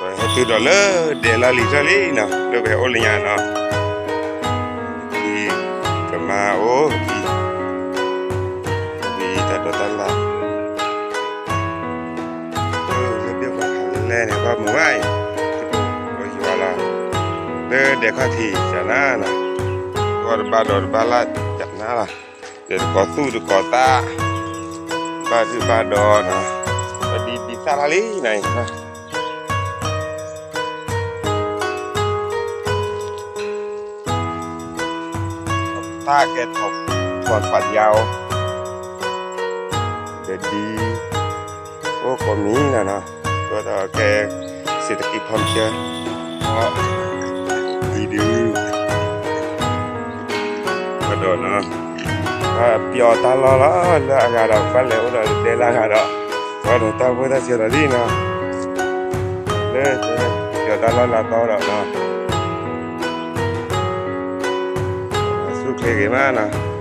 ก็ฮตดเลเดลลีลนะเลือกไปโอลิญานะที่กมาโอ้ที่ที่ตัดตัดละเออเลือกไปแล้วเนี่ยว่ามัวไปโอ้ยว่าละเลือกเด็กข้าที่จะน่าละกอดบาดอดบาลัดจะน่าละเดี๋ยวกอดสู้เดี๋ยวกอดตาบาดบาดอนะแต่ดีดีซาลีไหนนะ ta kết thúc còn phản giao để đi ô có mỹ là nó tôi là cái sẽ được kịp hôm chưa đó đi đi cái đồ nó à piò ta lo lo là gà đó phải lẽ đó để là gà đó và đồ ta với ta sẽ là đi nè lên piò ta lo là to rồi nè 可以干嘛呢？